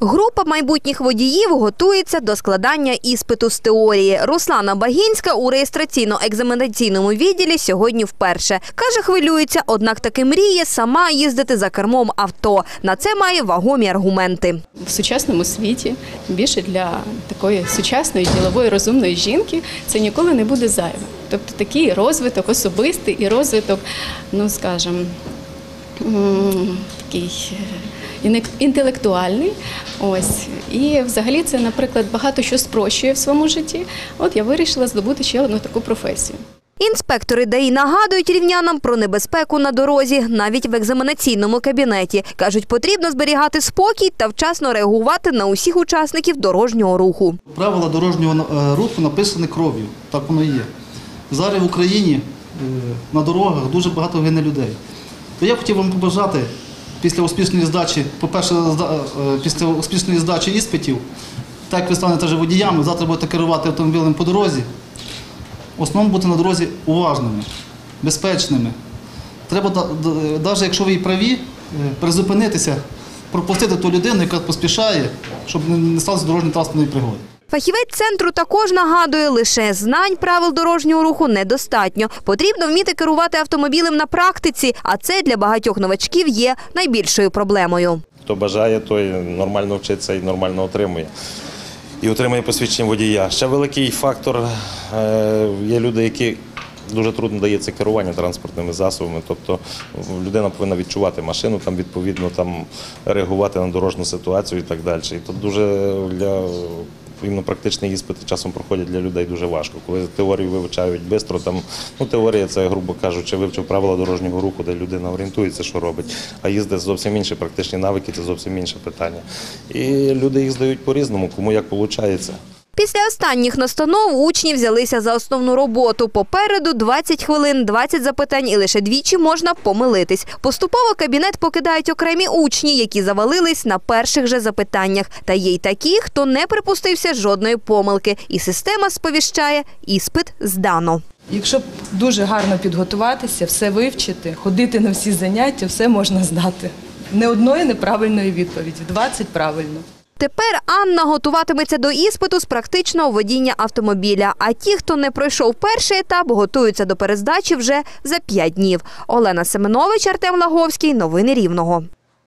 Група майбутніх водіїв готується до складання іспиту з теорії. Руслана Багінська у реєстраційно-екзаменаційному відділі сьогодні вперше. Каже, хвилюється, однак таки мріє сама їздити за кермом авто. На це має вагомі аргументи. в сучасному світі, більше для такої сучасної ділової розумної жінки, це ніколи не буде зайве. Тобто такий розвиток особистий і розвиток, ну скажімо, такий е, інтелектуальний. Ось і взагалі це, наприклад, багато що спрощує в своєму житті. От я вирішила здобути ще одну таку професію. Інспектори ДАІ нагадують рівнянам про небезпеку на дорозі, навіть в екзаменаційному кабінеті. Кажуть, потрібно зберігати спокій та вчасно реагувати на усіх учасників дорожнього руху. Правила дорожнього е, руху написані кров'ю, так воно і є. Зараз в Україні е, на дорогах дуже багато гине людей. То я хотів вам побажати після успішної здачі, по-перше, е, після успішної здачі іспитів, так як ви станете вже водіями, завтра будете керувати автомобілем по дорозі. В основному бути на дорозі уважними, безпечними. Треба, навіть якщо ви і праві, е, призупинитися, пропустити ту людину, яка поспішає, щоб не- сталося дорожньої транспортної пригоди. Фахівець центру також нагадує, лише знань правил дорожнього руху недостатньо. Потрібно вміти керувати автомобілем на практиці, а це для багатьох новачків є найбільшою проблемою. Хто бажає, той нормально вчиться і нормально отримує. І отримує посвідчення водія. Ще великий фактор е, є люди, які дуже трудно дається керування транспортними засобами. Тобто людина повинна відчувати машину, там відповідно там реагувати на дорожню ситуацію і так далі. І тут дуже для іменно практичні іспити часом проходять для людей дуже важко. Коли теорію вивчають швидко, там ну теорія це, грубо кажучи, вивчив правила дорожнього руху, де людина орієнтується, що робить. А їздить зовсім інші практичні навики, це зовсім інше питання. І люди їх здають по-різному, кому як виходить. Після останніх настанов учні взялися за основну роботу. Попереду 20 хвилин, 20 запитань і лише двічі можна помилитись. Поступово кабінет покидають окремі учні, які завалились на перших же запитаннях. Та є й такі, хто не припустився жодної помилки. І система сповіщає – іспит здано. Якщо дуже гарно підготуватися, все вивчити, ходити на всі заняття, все можна здати. Не одної неправильної відповіді, 20 правильно. Тепер Анна готуватиметься до іспиту з практичного водіння автомобіля. А ті, хто не пройшов перший етап, готуються до перездачі вже за п'ять днів. Олена Семенович, Артем Лаговський. Новини Рівного.